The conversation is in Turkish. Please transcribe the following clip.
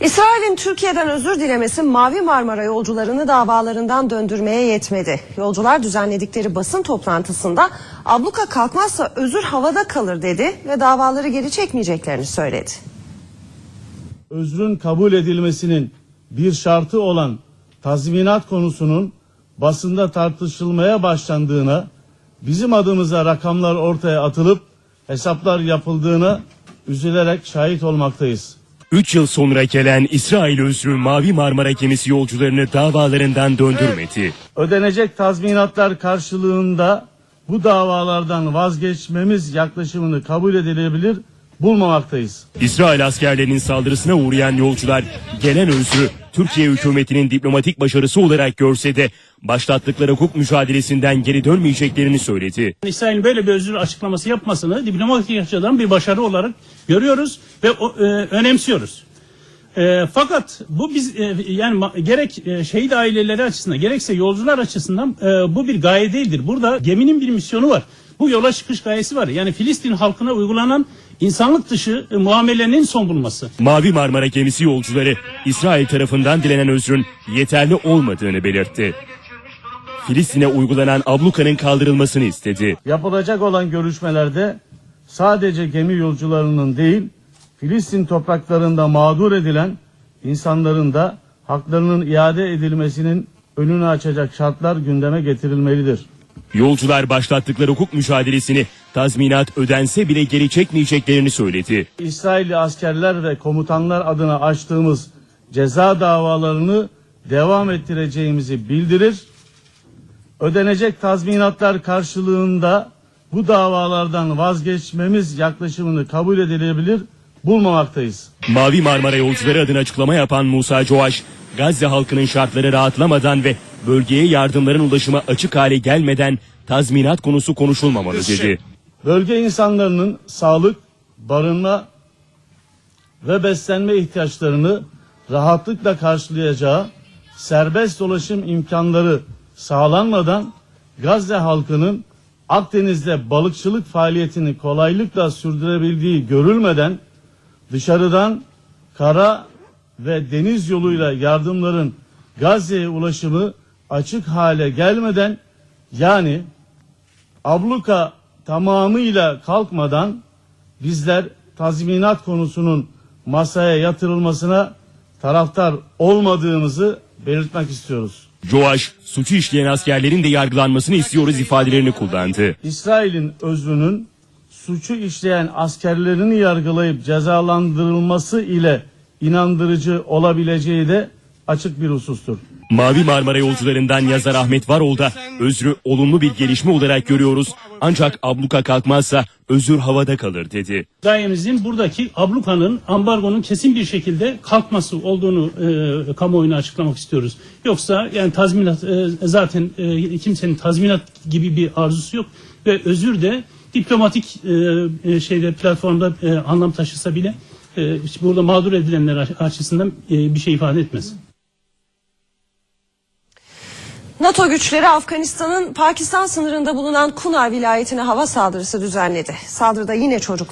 İsrail'in Türkiye'den özür dilemesi Mavi Marmara yolcularını davalarından döndürmeye yetmedi. Yolcular düzenledikleri basın toplantısında abluka kalkmazsa özür havada kalır dedi ve davaları geri çekmeyeceklerini söyledi. özrün kabul edilmesinin bir şartı olan tazminat konusunun basında tartışılmaya başlandığına, bizim adımıza rakamlar ortaya atılıp hesaplar yapıldığına üzülerek şahit olmaktayız. 3 yıl sonra gelen İsrail özrü Mavi Marmara gemisi yolcularını davalarından döndürmedi. Ödenecek tazminatlar karşılığında bu davalardan vazgeçmemiz yaklaşımını kabul edilebilir bulmamaktayız. İsrail askerlerinin saldırısına uğrayan yolcular gelen özrü Türkiye hükümetinin diplomatik başarısı olarak görse de başlattıkları hukuk mücadelesinden geri dönmeyeceklerini söyledi. İsrail'in böyle bir özür açıklaması yapmasını diplomatik açıdan bir başarı olarak görüyoruz ve e, önemsiyoruz. E, fakat bu biz e, yani gerek e, şehit aileleri açısından gerekse yolcular açısından e, bu bir gaye değildir. Burada geminin bir misyonu var. Bu yola çıkış gayesi var. Yani Filistin halkına uygulanan insanlık dışı e, muamelenin son bulması. Mavi Marmara gemisi yolcuları İsrail tarafından dilenen özrün yeterli olmadığını belirtti. Filistin'e uygulanan ablukanın kaldırılmasını istedi. Yapılacak olan görüşmelerde sadece gemi yolcularının değil, Filistin topraklarında mağdur edilen insanların da haklarının iade edilmesinin önünü açacak şartlar gündeme getirilmelidir. Yolcular başlattıkları hukuk mücadelesini tazminat ödense bile geri çekmeyeceklerini söyledi. İsrailli askerler ve komutanlar adına açtığımız ceza davalarını devam ettireceğimizi bildirir. Ödenecek tazminatlar karşılığında bu davalardan vazgeçmemiz yaklaşımını kabul edilebilir bulmamaktayız. Mavi Marmara yolcuları adına açıklama yapan Musa Coğaş, Gazze halkının şartları rahatlamadan ve bölgeye yardımların ulaşıma açık hale gelmeden tazminat konusu konuşulmamalı dedi. Bölge insanlarının sağlık, barınma ve beslenme ihtiyaçlarını rahatlıkla karşılayacağı serbest dolaşım imkanları sağlanmadan Gazze halkının Akdeniz'de balıkçılık faaliyetini kolaylıkla sürdürebildiği görülmeden dışarıdan kara ve deniz yoluyla yardımların Gazze'ye ulaşımı açık hale gelmeden yani abluka tamamıyla kalkmadan bizler tazminat konusunun masaya yatırılmasına taraftar olmadığımızı belirtmek istiyoruz. Coğaş, suçu işleyen askerlerin de yargılanmasını istiyoruz ifadelerini kullandı. İsrail'in özrünün suçu işleyen askerlerini yargılayıp cezalandırılması ile inandırıcı olabileceği de açık bir husustur. Mavi Marmara yolcularından yazar Ahmet Varol da özrü olumlu bir gelişme olarak görüyoruz. Ancak abluka kalkmazsa özür havada kalır dedi. Gayemizin buradaki ablukanın, ambargonun kesin bir şekilde kalkması olduğunu e, kamuoyuna açıklamak istiyoruz. Yoksa yani tazminat e, zaten e, kimsenin tazminat gibi bir arzusu yok ve özür de diplomatik e, e, şeyde platformda e, anlam taşısa bile e, burada mağdur edilenler açısından e, bir şey ifade etmez. NATO güçleri Afganistan'ın Pakistan sınırında bulunan Kunar vilayetine hava saldırısı düzenledi. Saldırıda yine çocuklar